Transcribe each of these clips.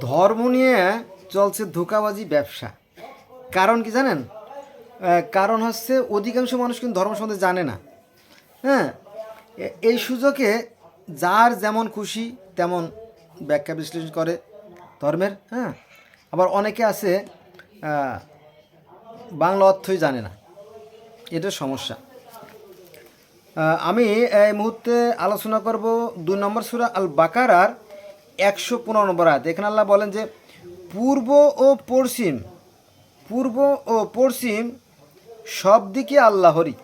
ধর্ম নিয়ে চলছে ধোকাবাজি ব্যবসা। কারণ কি জানেন? কারণ হচ্ছে অধিকাংশ মানুষ কিন্তু ধর্ম সম্বন্ধে জানে না। হ্যাঁ? এই সুযোগে যার যেমন খুশি তেমন ব্যাখ্যা বিশ্লেষণ করে ধর্মের হ্যাঁ? আবার অনেকে আছে বাংলা অর্থই জানে না। এটা সমস্যা। আমি এই মুহূর্তে আলোচনা করব দুই নম্বর সুরা আল বাকারার একশো পনেরো নম্বর আয়াত। এখানে আল্লাহ বলেন যে, পূর্ব ও পশ্চিম, পূর্ব ও পশ্চিম সব দিকে আল্লাহরই।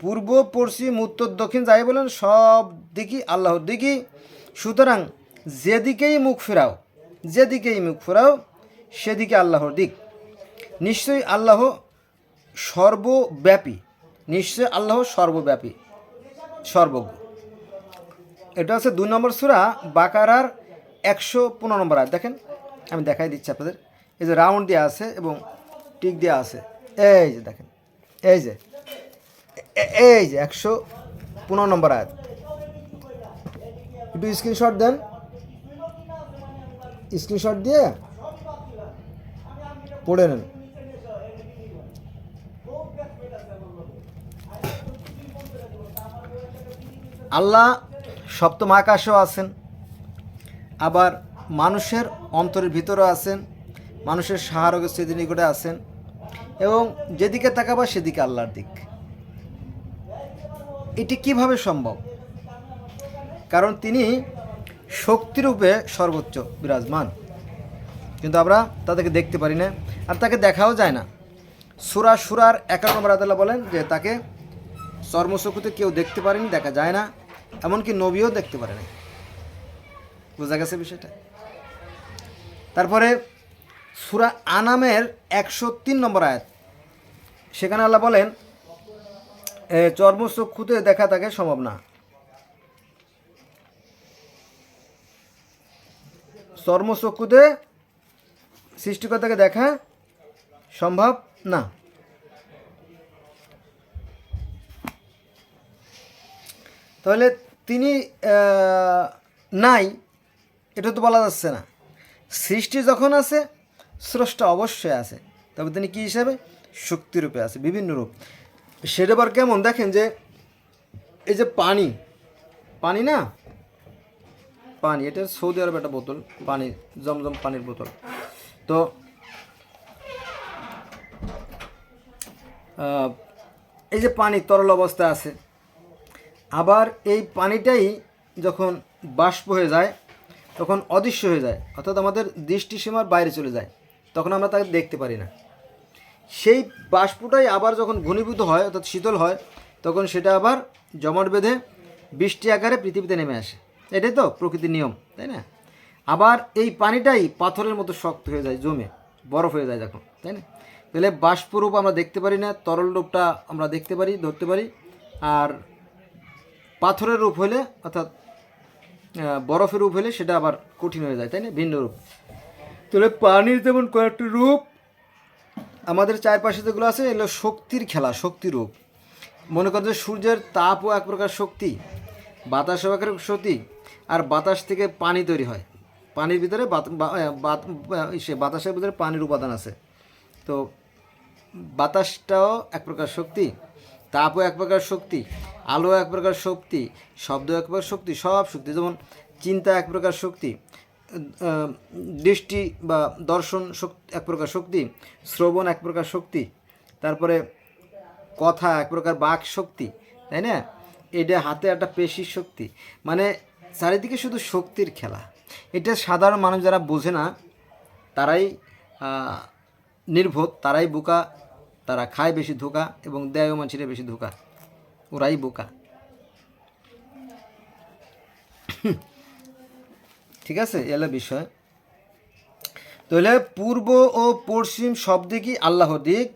পূর্ব, পশ্চিম, উত্তর, দক্ষিণ, যাই বলেন, সব দিকই আল্লাহর দিকই। সুতরাং যেদিকেই মুখ ফেরাও, যেদিকেই মুখ ফেরাও, সেদিকে আল্লাহর দিক। নিশ্চয়ই আল্লাহ সর্বব্যাপী নিশ্চয় আল্লাহ সর্বব্যাপী, সর্বজ্ঞ। এটা হচ্ছে দুই নম্বর সুরা, বাকারার একশো পনেরো নম্বর আয় দেখেন, আমি দেখাই দিচ্ছি আপনাদের। এই যে রাউন্ড দেওয়া আছে এবং টিক দেওয়া আছে। এই যে দেখেন, এই যে এই যে একশো পনেরো নম্বর আয়াত। একটু স্ক্রিনশট দেন। স্ক্রিনশট দিয়ে পড়ে নেন। আল্লাহ সপ্তম আকাশেও আছেন, আবার মানুষের অন্তরের ভিতরেও আছেন, মানুষের সাহারক স্মৃতি নিকটে আছেন এবং যেদিকে তাকাবা সেদিকে আল্লাহর দিক। এটি কীভাবে সম্ভব? কারণ তিনি শক্তিরূপে সর্বোচ্চ বিরাজমান। কিন্তু আমরা তাদেরকে দেখতে পারি না আর তাকে দেখাও যায় না। সুরা সুরার একান্ন নম্বর আদাল্লাহ বলেন যে তাকে চর্মচক্ষুতে কেউ দেখতে পারেনি, দেখা যায় না। এমনকি নবীও দেখতে পারে না বোঝা গেছে বিষয়টা? তারপরে সুরা আনামের একশো তিন নম্বর আয়াত। সেখানে আল্লাহ বলেন চর্মচক্ষুতে দেখা তাকে সম্ভব না। চর্মচক্ষুতে সৃষ্টিকর্তাকে দেখা সম্ভব না। তাহলে তিনি নাই, এটা তো বলা যাচ্ছে না। সৃষ্টি যখন আছে, স্রষ্টা অবশ্যই আছে। তবে তিনি কী হিসাবে? শক্তিরূপে আছে, বিভিন্ন রূপ। সেটা আবার কেমন? দেখেন যে, এই যে পানি পানি না? পানি, এটা সৌদি আরব একটা বোতল, পানি, জমজম পানির বোতল। তো এই যে পানি তরল অবস্থা আছে আবার এই পানিটাই যখন বাষ্প হয়ে যায়, তখন অদৃশ্য হয়ে যায়, অর্থাৎ আমাদের দৃষ্টিসীমার বাইরে চলে যায়, তখন আমরা তাকে দেখতে পারি না। সেই বাষ্পটাই আবার যখন ঘনীভূত হয়, অর্থাৎ শীতল হয়, তখন সেটা আবার জমাট বেঁধে বৃষ্টি আকারে পৃথিবীতে নেমে আসে। এটাই তো প্রকৃতির নিয়ম, তাই না? আবার এই পানিটাই পাথরের মতো শক্ত হয়ে যায়, জমে, বরফ হয়ে যায় যখন, তাই না? তাহলে বাষ্পরূপ আমরা দেখতে পারি না, তরল রূপটা আমরা দেখতে পারি, ধরতে পারি, আর পাথরের রূপ হলে, অর্থাৎ বরফের রূপ হলে সেটা আবার কঠিন হয়ে যায়, তাই না? ভিন্ন রূপ। তাহলে পানির যেমন কয়েকটি রূপ, আমাদের চারপাশে যেগুলো আছে, এগুলো শক্তির খেলা, শক্তি রূপ। মনে করেন যে সূর্যের তাপও এক প্রকার শক্তি, বাতাসও এক শক্তি, আর বাতাস থেকে পানি তৈরি হয়। পানির ভিতরে সে বাতাসের ভিতরে পানির উপাদান আছে। তো বাতাসটাও এক প্রকার শক্তি, তাপও এক প্রকার শক্তি আলো এক প্রকার শক্তি, শব্দ এক প্রকার শক্তি, সব শক্তি, যেমন চিন্তা এক প্রকার শক্তি দৃষ্টি বা দর্শন শক্তি এক প্রকার শক্তি, শ্রবণ এক প্রকার শক্তি, তারপরে কথা এক প্রকার বাক শক্তি, তাই না? এটা হাতে একটা পেশির শক্তি। মানে চারিদিকে শুধু শক্তির খেলা। এটা সাধারণ মানুষ যারা বোঝে না, তারাই নির্বোধ তারাই বোকা, তারা খায় বেশি ধোকা এবং দেয় মাছিরে বেশি ধোকা। ওরাই বোকা। ঠিক আছে, এলো বিষয়। তাহলে পূর্ব ও পশ্চিম সব দিকই আল্লাহর দিক।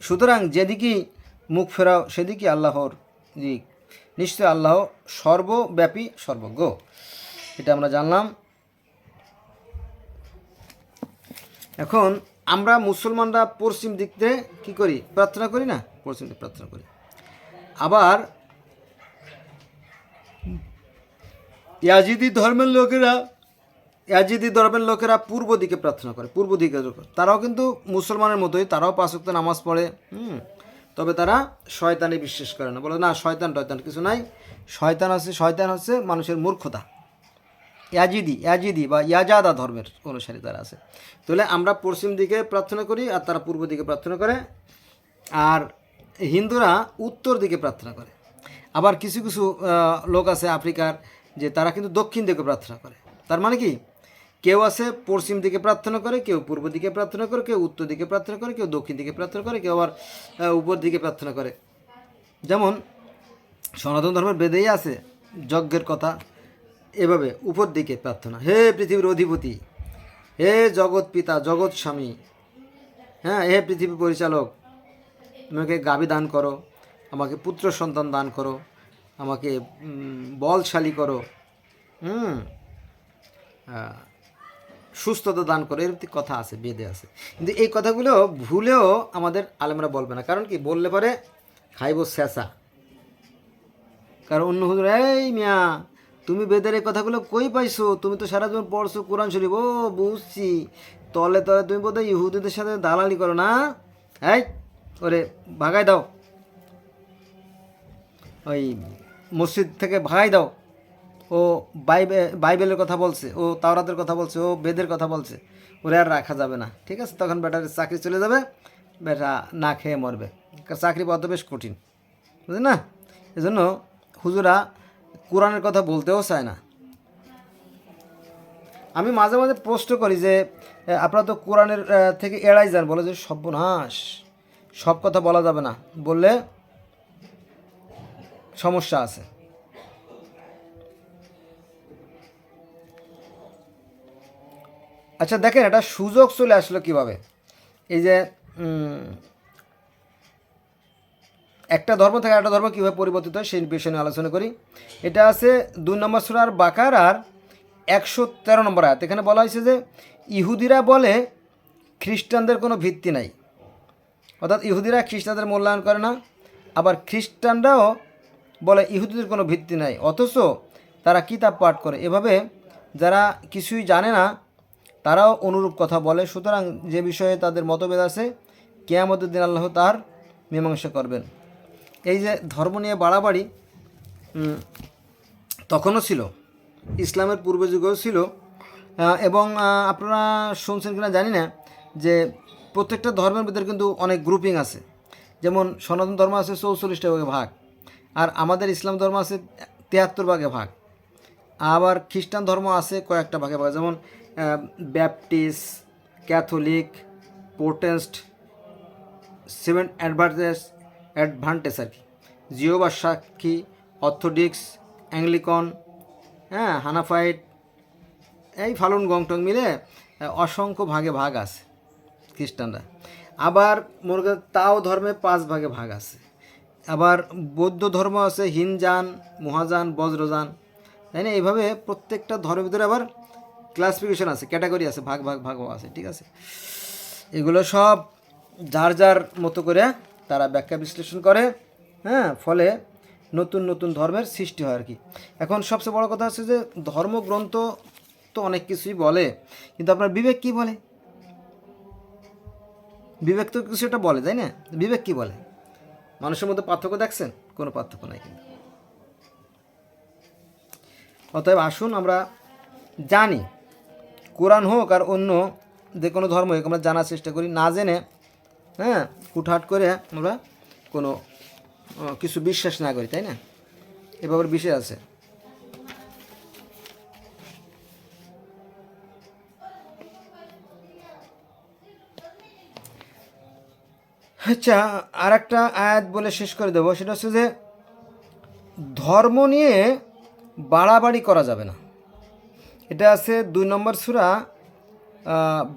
সুতরাং যেদিকেই মুখ ফেরাও, সেদিকই আল্লাহর দিক। নিশ্চয় আল্লাহ সর্বব্যাপী সর্বজ্ঞ। এটা আমরা জানলাম। এখন আমরা মুসলমানরা পশ্চিম দিক থেকে কী করি? প্রার্থনা করি না? পশ্চিম দিকে প্রার্থনা করি। আবার ইয়াজিদি ধর্মের লোকেরা, ইয়াজিদি ধর্মের লোকেরা পূর্ব দিকে প্রার্থনা করে, পূর্ব দিকে তারাও কিন্তু মুসলমানের মতোই, তারাও পাঁচ ওয়াক্ত নামাজ পড়ে, হুম। তবে তারা শয়তানে বিশ্বাস করে না। বলে, না, শয়তান, টয়তান কিছু নাই। শয়তান হচ্ছে শয়তান হচ্ছে মানুষের মূর্খতা। ইয়াজিদি ইয়াজিদি বা ইয়াজাদা ধর্মের অনুসারী তারা আছে। তাহলে আমরা পশ্চিম দিকে প্রার্থনা করি আর তারা পূর্ব দিকে প্রার্থনা করে। আর হিন্দুরা উত্তর দিকে প্রার্থনা করে। আবার কিছু কিছু লোক আছে আফ্রিকার যে তারা কিন্তু দক্ষিণ দিকে প্রার্থনা করে। তার মানে কি? কেউ আছে পশ্চিম দিকে প্রার্থনা করে, কেউ পূর্ব দিকে প্রার্থনা করে, কেউ উত্তর দিকে প্রার্থনা করে, কেউ দক্ষিণ দিকে প্রার্থনা করে, কেউ আবার উপর দিকে প্রার্থনা করে। যেমন সনাতন ধর্মের বেদেই আছে যজ্ঞের কথা, এভাবে উপর দিকে প্রার্থনা। হে পৃথিবীর অধিপতি, হে জগৎ পিতা, জগৎ স্বামী হ্যাঁ হে পৃথিবী পরিচালক আমাকে গাভী দান করো, আমাকে পুত্র সন্তান দান করো, আমাকে বলশালী করো, হুম? সুস্থতা দান করো, এরকম কথা আছে, বেদে আছে। কিন্তু এই কথাগুলো ভুলেও আমাদের আলেমরা বলবে না। কারণ কি? বললে পরে খাইব শেষা। কারণ অন্য হুজুর, এই মিয়া, তুমি বেদের এই কথাগুলো কই পাইছো? তুমি তো সারা জীবন পড়ছো কোরআন শরীফ। ও, বুঝছি। তলে তলে তুমি বোধহয় ইহুদিদের সাথে দালালি করো না? এই ওরে ভাগাই দাও। ওই মসজিদ থেকে ভাগাই দাও। ও বাইবে, বাইবেলের কথা বলছে, ও তাওরাতের কথা বলছে, ও বেদের কথা বলছে। ওরে আর রাখা যাবে না, ঠিক আছে? তখন বেটার চাকরি চলে যাবে, বেটা না খেয়ে মরবে। চাকরি পাওয়া তো বেশ কঠিন, বুঝলেন না? এজন্য হুজুরা কোরআনের কথা বলতেও চায় না। আমি মাঝে মাঝে প্রশ্ন করি যে আপনারা তো কোরআনের থেকে এড়াই যান, বলে যে সর্বনাশ। সব কথা বলা যাবে না। বললে সমস্যা আছে। আচ্ছা দেখেন এটা সুযোগ চলে আসলো কীভাবে? এই যে একটা ধর্ম থেকে একটা ধর্ম কীভাবে পরিবর্তিত হয় সেই বিষয় নিয়ে আলোচনা করি। এটা আছে দুই নম্বর সুরার বাকার আর একশো তেরো নম্বর আয়াত। এখানে বলা হয়েছে যে, ইহুদিরা বলে খ্রিস্টানদের কোনো ভিত্তি নাই। অর্থাৎ ইহুদিরা খ্রিস্টানদের মূল্যায়ন করে না, আবার খ্রিস্টানরাও বলে ইহুদিদের কোনো ভিত্তি নাই, অথচ তারা কিতাব পাঠ করে। এভাবে যারা কিছুই জানে না, তারাও অনুরূপ কথা বলে। সুতরাং যে বিষয়ে তাদের মতভেদ আছে, কেয়ামতের আল্লাহ তার মীমাংসা করবেন। এই যে ধর্ম নিয়ে বাড়াবাড়ি তখনও ছিল, ইসলামের পূর্ব যুগেও ছিল এবং আপনারা শুনছেন কিনা জানি না যে প্রত্যেকটা ধর্মের ভিতরে কিন্তু অনেক গ্রুপিং আছে। যেমন সনাতন ধর্ম আছে চৌচল্লিশটা ভাগে ভাগ, আর আমাদের ইসলাম ধর্ম আছে তিয়াত্তর ভাগে ভাগ। আবার খ্রিস্টান ধর্ম আছে কয়েকটা ভাগে ভাগে, যেমন Baptist Catholic Protestant seven Adventist Adventist আর কি। জিওবা সাক্ষী অর্থোডিক্স অ্যাংলিকন হ্যাঁ হানাফাইট এই ফালুন গংটং মিলে অসংখ্য ভাগে ভাগ আছে। খ্রিস্টানরা। আবার মনে করেন তাও ধর্মে পাঁচ ভাগে ভাগ আছে। আবার বৌদ্ধ ধর্ম আছে, হিনজান, মহাজান বজ্রযান তাই না? এইভাবে প্রত্যেকটা ধর্মের ভিতরে আবার ক্লাসিফিকেশন আছে ক্যাটাগরি আছে, ভাগ ভাগ ভাগও আছে, ঠিক আছে? এগুলো সব যার যার মতো করে তারা ব্যাখ্যা বিশ্লেষণ করে হ্যাঁ? ফলে নতুন নতুন ধর্মের সৃষ্টি হয় আর কি এখন সবচেয়ে বড় কথা হচ্ছে যে ধর্মগ্রন্থ তো অনেক কিছুই বলে, কিন্তু আপনার বিবেক কি বলে? বিবেক তো কিছু একটা বলে, তাই না? বিবেক কি বলে? মানুষের মধ্যে পার্থক্য দেখছেন? কোনো পার্থক্য নাই কিন্তু। অতএব আসুন, আমরা জানি, কোরআন হোক আর অন্য যে কোনো ধর্ম হোক, আমরা জানার চেষ্টা করি, না জেনে হ্যাঁ হুটহাট করে আমরা কোনো কিছু বিশ্বাস না করি, তাই না? এভাবে বিষয় আছে। আচ্ছা আর একটা আয়াত বলে শেষ করে দেবো। সেটা হচ্ছে যে, ধর্ম নিয়ে বাড়াবাড়ি করা যাবে না। এটা আছে দুই নম্বর সুরা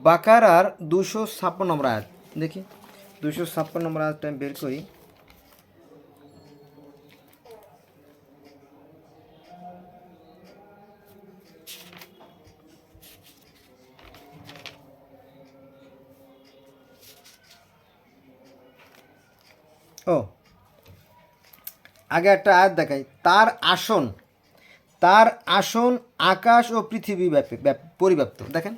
বাকারার দুশো ছাপ্পান্ন নম্বর আয়াত। দেখি দুশো ছাপ্পান্ন নম্বর আয়াতটা আমি বের করি। ও। আগে একটা আয়াত দেখাই। তার আসন তার আসন আকাশ ও পৃথিবী ব্যাপী, ব্যাপ- পরিব্যাপ্ত। দেখেন।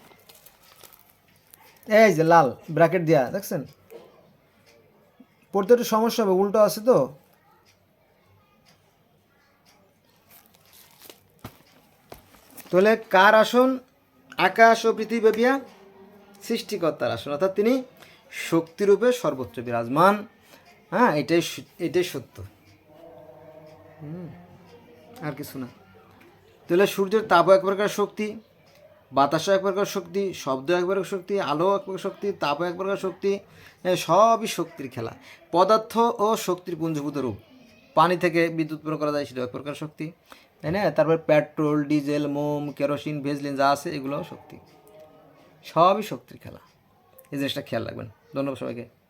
এই যে লাল, ব্র্যাকেট দেওয়া দেখছেন? পড়তে একটু সমস্যা হবে, উল্টো আছে তো। তাহলে কার আসন? আকাশ ও পৃথিবী ব্যাপিয়া সৃষ্টিকর্তার আসন। অর্থাৎ তিনি শক্তিরূপে সর্বোচ্চ বিরাজমান। হ্যাঁ এটাই এটাই সত্য। হুম, আর কিছু না। তাহলে সূর্যের তাপও এক প্রকার শক্তি বাতাসও এক প্রকার শক্তি শব্দ এক প্রকার শক্তি আলো এক প্রকার শক্তি তাপও এক প্রকার শক্তি সবই শক্তির খেলা। পদার্থ ও শক্তির পুঞ্জভূত রূপ। পানি থেকে বিদ্যুৎ উৎপন্ন করা যায় সেটা এক প্রকার শক্তি। তাই না? তারপর পেট্রোল ডিজেল মোম কেরোসিন ভেজলিন যা আছে এগুলোও শক্তি। সবই শক্তির খেলা। এই জিনিসটা খেয়াল রাখবেন। ধন্যবাদ সবাইকে।